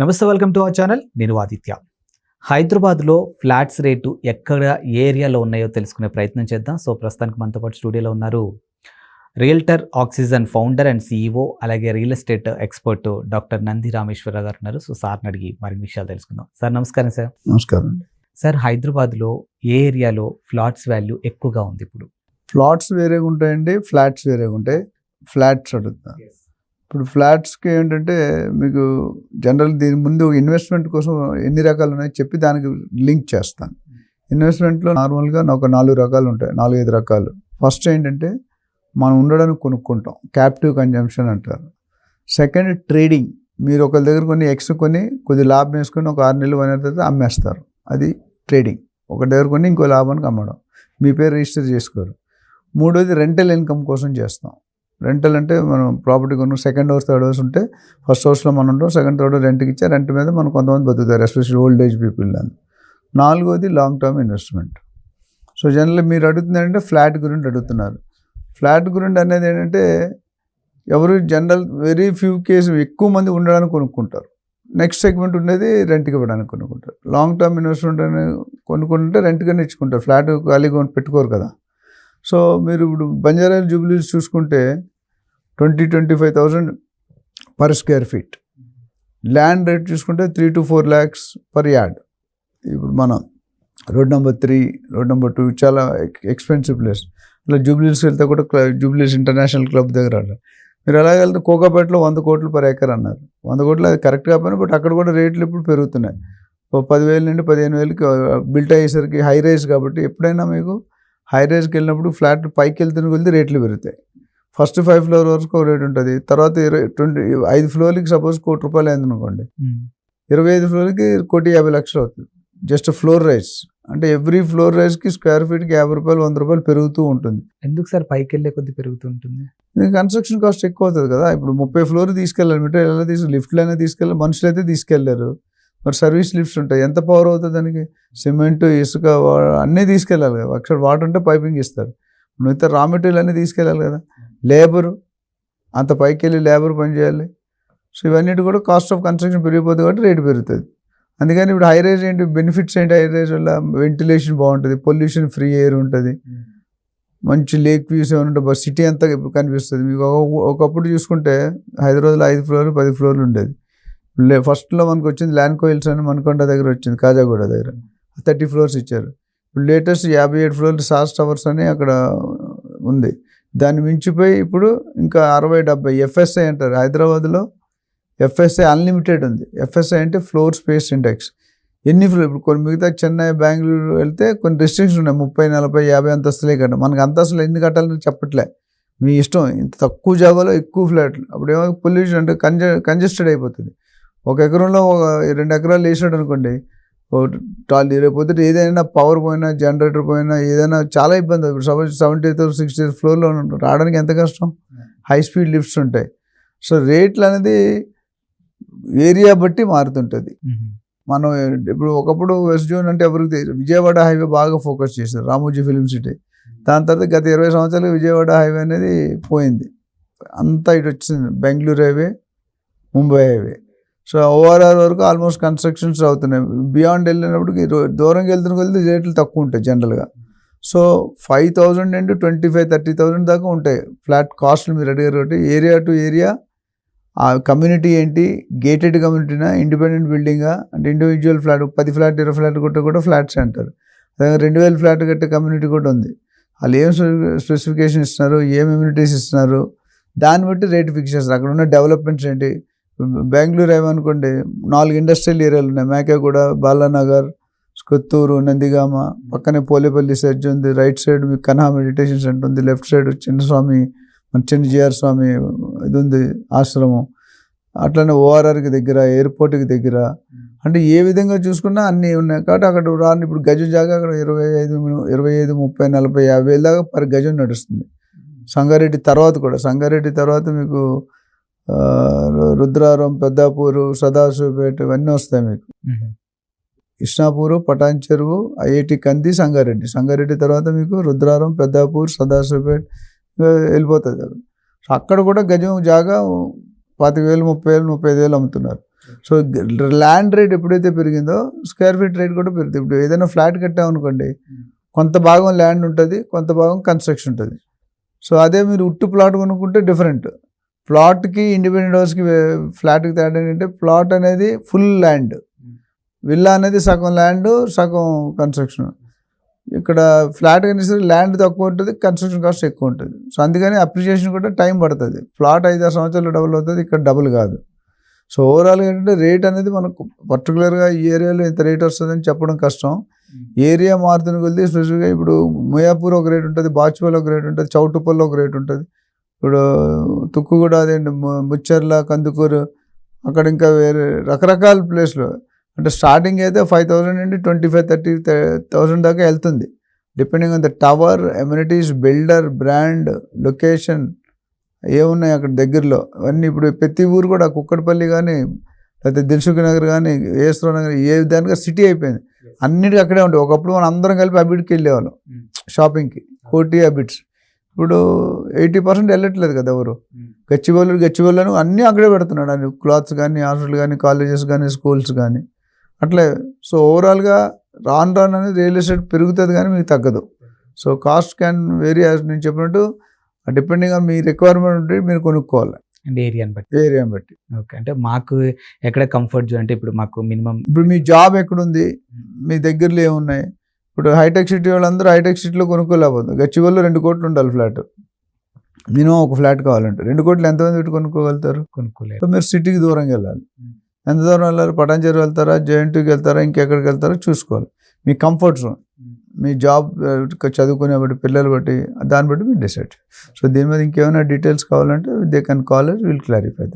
నమస్తే welcome to our channel. నేను ఆదిత్య. హైదరాబాద్లో ఫ్లాట్స్ రేటు ఎక్కడ ఏ ఏరియాలో ఉన్నాయో తెలుసుకునే ప్రయత్నం చేద్దాం. సో ప్రస్తుతానికి మనతో పాటు స్టూడియోలో ఉన్నారు realtor oxygen founder and CEO అలాగే real estate expert doctor Nandi Rameshwara Rao గారు ఉన్నారు. సో సార్ని అడిగి మరిన్ని విషయాలు తెలుసుకుందాం. సార్ నమస్కారం సార్. నమస్కారం. సార్ హైదరాబాద్లో ఏ ఏరియాలో ఫ్లాట్స్ వాల్యూ ఎక్కువగా ఉంది ఇప్పుడు? ప్లాట్స్ వేరేగా ఉంటాయండి ఫ్లాట్స్ వేరేగా ఉంటాయి ఫ్లాట్స్ అడుగుతాను ఇప్పుడు ఫ్లాట్స్కి ఏంటంటే మీకు జనరల్ దీని ముందు ఇన్వెస్ట్మెంట్ కోసం ఎన్ని రకాలు ఉన్నాయో చెప్పి దానికి లింక్ చేస్తాను. ఇన్వెస్ట్మెంట్లో నార్మల్గా ఒక నాలుగు రకాలు ఉంటాయి నాలుగైదు రకాలు. ఫస్ట్ ఏంటంటే మనం ఉండడానికి కొనుక్కుంటాం క్యాప్టివ్ కన్జంప్షన్ అంటారు. సెకండ్ ట్రేడింగ్ మీరు ఒకరి దగ్గర కొన్ని ఎక్స్ కొని కొద్ది లాభం వేసుకొని ఒక ఆరు నెలలు అయిన తర్వాత అమ్మేస్తారు. అది ట్రేడింగ్. ఒక దగ్గర కొని ఇంకో లాభానికి అమ్మడం. మీ పేరు రిజిస్టర్ చేసుకోరు. మూడోది రెంటల్ ఇన్కమ్ కోసం చేస్తాం. రెంటల్ అంటే మనం ప్రాపర్టీ కొను సెకండ్ హౌస్ థర్డ్ హౌస్ ఉంటే ఫస్ట్ హౌస్లో మనం ఉంటాం సెకండ్ థర్డ్ రెంట్కి ఇచ్చే రెంట్ మీద మనం కొంతమంది బతుకుతారు ఎస్పెషల్లీ ఓల్డ్ ఏజ్ పీపుల్ అని నాలుగోది long term investment so general మీరు అడుగుతున్నారంటే ఫ్లాట్ గురించి అడుగుతున్నారు. ఫ్లాట్ గురించి అనేది ఏంటంటే ఎవరు జనరల్ వెరీ ఫ్యూ కేసు ఎక్కువ మంది ఉండడానికి కొనుక్కుంటారు. నెక్స్ట్ సెగ్మెంట్ ఉండేది రెంట్కి ఇవ్వడానికి కొనుక్కుంటారు. లాంగ్ టర్మ్ ఇన్వెస్ట్మెంట్ అని కొనుక్కుంటే రెంట్గానే ఇచ్చుకుంటారు. ఫ్లాట్ ఖాళీగా పెట్టుకోరు కదా. సో మీరు ఇప్పుడు బంజారా జూబ్లీస్ చూసుకుంటే twenty twenty five thousand per square feet. Land rate చూసుకుంటే three to four lakhs per yard ఇప్పుడు మనం road number three road number two చాలా ఎక్స్పెన్సివ్ ప్లేస్. అలా జూబ్లీస్ వెళ్తే కూడా జూబ్లీస్ ఇంటర్నేషనల్ క్లబ్ దగ్గర మీరు ఎలా వెళ్తే కోకాపేటలో వంద కోట్లు పర్ ఎకర్ అన్నారు. వంద కోట్లు అది కరెక్ట్ కాకపోయినా బట్ అక్కడ కూడా రేట్లు ఇప్పుడు పెరుగుతున్నాయి. పదివేల నుండి పదిహేను వేలకి బిల్ట్ అయ్యేసరికి హై రైజ్ కాబట్టి ఎప్పుడైనా మీకు హై రైజ్కి వెళ్ళినప్పుడు ఫ్లాట్ పైకి వెళ్తున్న కొలిది రేట్లు పెరుగుతాయి. ఫస్ట్ ఫైవ్ ఫ్లోర్ వరకు ఒక రేట్ ఉంటుంది. తర్వాత ఇరవై ట్వంటీ ఐదు ఫ్లోర్లకి సపోజ్ కోటి రూపాయలు అయింది అనుకోండి. ఇరవై ఐదు ఫ్లోర్కి కోటి యాభై లక్షలు అవుతుంది. జస్ట్ ఫ్లోర్ రైజ్ అంటే ఎవ్రీ ఫ్లోర్ రైజ్కి స్క్వేర్ ఫీట్కి యాభై రూపాయలు వంద రూపాయలు పెరుగుతూ ఉంటుంది. ఎందుకు సార్ పైకి వెళ్ళే కొద్ది పెరుగుతుంటుంది ఇది కన్స్ట్రక్షన్ కాస్ట్ ఎక్కువ అవుతుంది కదా. ఇప్పుడు ముప్పై ఫ్లోర్ తీసుకెళ్ళాలి. మెటీరియల్ ఎలా తీసుకు లిఫ్ట్లైనా తీసుకెళ్ళాలి. మనుషులు అయితే తీసుకెళ్ళారు. మరి సర్వీస్ లిఫ్ట్స్ ఉంటాయి. ఎంత పవర్ అవుతుంది దానికి? సిమెంట్ ఇసుక అన్నీ తీసుకెళ్ళాలి కదా. అక్కడ వాటర్ అంటే పైపింగ్ ఇస్తారు. మిగతా రా మెటీరియల్ అన్నీ తీసుకెళ్ళాలి కదా. లేబరు అంత పైకి వెళ్ళి లేబర్ పని చేయాలి. సో ఇవన్నీ కూడా కాస్ట్ ఆఫ్ కన్స్ట్రక్షన్ పెరిగిపోతుంది కాబట్టి రేటు పెరుగుతుంది. అందుకని ఇప్పుడు హై రైజ్ ఏంటి? బెనిఫిట్స్ ఏంటి హై రైజ్ వల్ల? వెంటిలేషన్ బాగుంటుంది పొల్యూషన్ ఫ్రీ ఎయిర్ ఉంటుంది. మంచి లేక్ వ్యూస్ ఏమైనా ఉంటే బస్ సిటీ అంతా ఇప్పుడు కనిపిస్తుంది. మీకు ఒక- ఒకప్పుడు చూసుకుంటే హైదరాబాద్లో ఐదు ఫ్లోర్లు పది ఫ్లోర్లు ఉండేది. ఫస్ట్లో మనకు వచ్చింది ల్యాండ్ కోయిల్స్ అని మనకొండ దగ్గర వచ్చింది కాజాగూడ దగ్గర. థర్టీ ఫ్లోర్స్ ఇచ్చారు. ఇప్పుడు లేటెస్ట్ యాభై ఏడు ఫ్లోర్లు సాస్ టవర్స్ అని అక్కడ ఉంది. దాన్ని మించిపోయి ఇప్పుడు ఇంకా అరవై డెబ్బై ఎఫ్ఎస్ఐ అంటారు. హైదరాబాద్లో ఎఫ్ఎస్ఐ అన్లిమిటెడ్ ఉంది. ఎఫ్ఎస్ఐ అంటే ఫ్లోర్ స్పేస్ ఇండెక్స్. ఎన్ని ఫ్లోర్ ఇప్పుడు కొన్ని మిగతా చెన్నై బెంగళూరు వెళ్తే కొన్ని రెస్ట్రిక్షన్స్ ఉన్నాయి. ముప్పై నలభై యాభై అంతస్తులే కట్ట. మనకు అంతస్తులు ఎన్ని కట్టాలని చెప్పట్లే. మీ ఇష్టం. ఇంత తక్కువ జాగాలో ఎక్కువ ఫ్లాట్లు అప్పుడు ఏమో పొల్యూషన్ అంటే కంజ కంజెస్టెడ్ అయిపోతుంది. ఒక ఎకరంలో ఒక రెండు ఎకరాలు వేసాడు అనుకోండి టాల్ రేపు ఏదైనా పవర్ పోయినా జనరేటర్ పోయినా ఏదైనా చాలా ఇబ్బంది ఇప్పుడు సపోజ్ సెవెంటీ సిక్స్టీ ఫ్లోర్లో రావడానికి ఎంత కష్టం? హై స్పీడ్ లిఫ్ట్స్ ఉంటాయి. సో రేట్లు అనేది ఏరియా బట్టి మారుతుంటుంది. మనం ఇప్పుడు ఒకప్పుడు వెస్ట్ జోన్ అంటే ఎవరికి తెలియదు విజయవాడ హైవే బాగా ఫోకస్ చేశారు రామోజీ ఫిలిం సిటీ దాని తర్వాత గత ఇరవై సంవత్సరాలు విజయవాడ హైవే అనేది పోయింది. అంతా ఇటు వచ్చింది. Bengaluru highway Mumbai highway so ORR వరకు ఆల్మోస్ట్ కన్స్ట్రక్షన్స్ అవుతున్నాయి. బియాండ్ వెళ్ళినప్పటికి దూరంకి వెళ్తున్న కొద్ది రేట్లు తక్కువ ఉంటాయి జనరల్గా. సో ఫైవ్ థౌజండ్ నుండి ట్వంటీ ఫైవ్ థర్టీ థౌజండ్ దాకా ఉంటాయి. ఫ్లాట్ కాస్ట్లు మీరు అడిగారు కాబట్టి ఏరియా టు ఏరియా ఆ కమ్యూనిటీ ఏంటి? గేటెడ్ కమ్యూనిటీనా? ఇండిపెండెంట్ బిల్డింగా? అంటే ఇండివిజువల్ ఫ్లాట్ పది ఫ్లాట్ ఇరవై ఫ్లాట్ కొట్టే కూడా ఫ్లాట్స్ అంటారు. అదే రెండు వేల ఫ్లాట్ కట్టే కమ్యూనిటీ కూడా ఉంది. వాళ్ళు ఏం స్పెసిఫికేషన్ ఇస్తున్నారు? ఏం ఇమ్యూనిటీస్ ఇస్తున్నారు? దాన్ని బట్టి రేట్ ఫిక్స్ చేస్తారు. అక్కడ ఉన్న డెవలప్మెంట్స్ ఏంటి? బెంగళూరు ఏమనుకోండి నాలుగు ఇండస్ట్రియల్ ఏరియాలు ఉన్నాయి. మేకేగూడ బాలానగర్ కొత్తూరు నందిగామ పక్కనే పోలేపల్లి సెర్జ్ ఉంది రైట్ సైడ్ మీకు కన్హా మెడిటేషన్ సెంటర్ ఉంది లెఫ్ట్ సైడ్ చిన్నస్వామి మన చిన్న జిఆర్ స్వామి ఇది ఉంది ఆశ్రమం. అట్లనే ఓఆర్ఆర్కి దగ్గర ఎయిర్పోర్ట్కి దగ్గర. అంటే ఏ విధంగా చూసుకున్నా అన్నీ ఉన్నాయి. కాబట్టి అక్కడ రాని ఇప్పుడు గజం జాగా అక్కడ ఇరవై ఐదు ఇరవై ఐదు ముప్పై నలభై యాభై వేల దాకా పర్ గజం నడుస్తుంది. సంగారెడ్డి తర్వాత కూడా సంగారెడ్డి తర్వాత మీకు రుద్రారం పెద్దాపూరు సదాశివపేట ఇవన్నీ వస్తాయి మీకు. ఇష్నాపూరు పటాన్ చెరువు ఐఐటి కంది సంగారెడ్డి. సంగారెడ్డి తర్వాత మీకు రుద్రారం పెద్దాపూర్ సదాశివపేట వెళ్ళిపోతుంది అక్కడ కూడా గజం జాగా పాతిక వేలు ముప్పై వేలు ముప్పై ఐదు వేలు అమ్ముతున్నారు. సో ల్యాండ్ రేట్ ఎప్పుడైతే పెరిగిందో స్క్వేర్ ఫీట్ రేట్ కూడా పెరుగుతుంది. ఇప్పుడు ఏదైనా ఫ్లాట్ కట్టామనుకోండి కొంత భాగం ల్యాండ్ ఉంటుంది కొంత భాగం కన్స్ట్రక్షన్ ఉంటుంది. సో అదే మీరు ఉట్టు ప్లాట్ కొనుక్కుంటే డిఫరెంట్. ప్లాట్కి ఇండిపెండెంట్ హౌస్కి ఫ్లాట్కి తేడా ఏంటంటే ప్లాట్ అనేది ఫుల్ ల్యాండ్. విల్లా అనేది సగం ల్యాండ్ సగం కన్స్ట్రక్షన్. ఇక్కడ ఫ్లాట్ కనిపిస్తే ల్యాండ్ తక్కువ ఉంటుంది కన్స్ట్రక్షన్ కాస్ట్ ఎక్కువ ఉంటుంది. సో అందుకని అప్రిషియేషన్ కూడా టైం పడుతుంది. ప్లాట్ ఐదు ఆరు సంవత్సరాలు డబుల్ అవుతుంది ఇక్కడ డబుల్ కాదు. సో ఓవరాల్గా ఏంటంటే రేట్ అనేది మనకు పర్టికులర్గా ఈ ఏరియాలో ఇంత రేట్ వస్తుందని చెప్పడం కష్టం. ఏరియా మారుతున్న కొద్దీ స్పెసిఫిక్గా ఇప్పుడు ముయాపూర్ ఒక రేట్ ఉంటుంది బాచుపల్లి ఒక రేట్ ఉంటుంది చౌటుపల్లి ఒక రేట్ ఉంటుంది. ఇప్పుడు తుక్కుగూడ అదేంటి ము- ముచ్చర్ల కందుకూరు అక్కడ ఇంకా వేరే రకరకాల ప్లేస్లు. అంటే స్టార్టింగ్ అయితే ఫైవ్ థౌసండ్ నుండి ట్వంటీ ఫైవ్ థర్టీ థౌసండ్ దాకా వెళ్తుంది. Depending on the tower amenities builder brand location ఏమున్నాయి అక్కడ దగ్గరలో. అవన్నీ ఇప్పుడు ప్రతి ఊరు కూడా కుక్కడపల్లి కానీ లేకపోతే దిల్సుఖ్ నగర్ కానీ ఏస్రో నగర్ ఏ దానిగా సిటీ అయిపోయింది. అన్నిటికీ అక్కడే ఉంటాయి. ఒకప్పుడు మనం అందరం కలిపి అబిడ్కి వెళ్ళేవాళ్ళం. Mm. షాపింగ్కి కోటి అబిడ్స్ ఇప్పుడు ఎయిటీ పర్సెంట్ వెళ్ళట్లేదు కదా ఎవరు? గచ్చిబౌలు గచ్చిబౌలను అన్నీ అక్కడే పెడుతున్నాడు. అన్ని క్లాత్స్ కానీ హాస్టల్ కానీ కాలేజెస్ కానీ స్కూల్స్ కానీ అట్లే సో ఓవరాల్గా రాను రాను అనేది రియల్ ఎస్టేట్ పెరుగుతుంది కానీ మీకు తగ్గదు. సో కాస్ట్ క్యాన్ వేరీ నేను చెప్పినట్టు డిపెండింగ్ ఆన్ మీ రిక్వైర్మెంట్ ఉంటే మీరు కొనుక్కోవాలి. అండ్ ఏరియాని బట్టి. ఏరియాని బట్టి. ఓకే అంటే మాకు ఎక్కడ కంఫర్ట్ జోన్ అంటే ఇప్పుడు మాకు మినిమం ఇప్పుడు మీ జాబ్ ఎక్కడుంది? మీ దగ్గరలో ఏమున్నాయి? ఇప్పుడు హైటెక్ సిటీ వాళ్ళందరూ హైటెక్ సిటీలో కొనుక్కోలేకపోతుంది గచ్చిబౌలిలో రెండు కోట్లు ఉండాలి ఫ్లాట్ మినిమం ఒక ఫ్లాట్ కావాలంటే రెండు కోట్లు ఎంతమంది పెట్టి కొనుక్కోగలుగుతారు? కొనుక్కోలేదు. మీరు సిటీకి దూరంగా వెళ్ళాలి. ఎంత దూరం వెళ్ళాలి? పటాంచేరు వెళ్తారా? జేఎన్టీకి వెళ్తారా? ఇంకెక్కడికి వెళ్తారో చూసుకోవాలి. మీ కంఫర్ట్ జోన్ Mm. మీ జాబ్ చదువుకునే బట్టి పిల్లలు బట్టి దాన్ని బట్టి మీరు డిసైడ్ సో దీని మీద ఇంకేమైనా డీటెయిల్స్ కావాలంటే they can call will clarify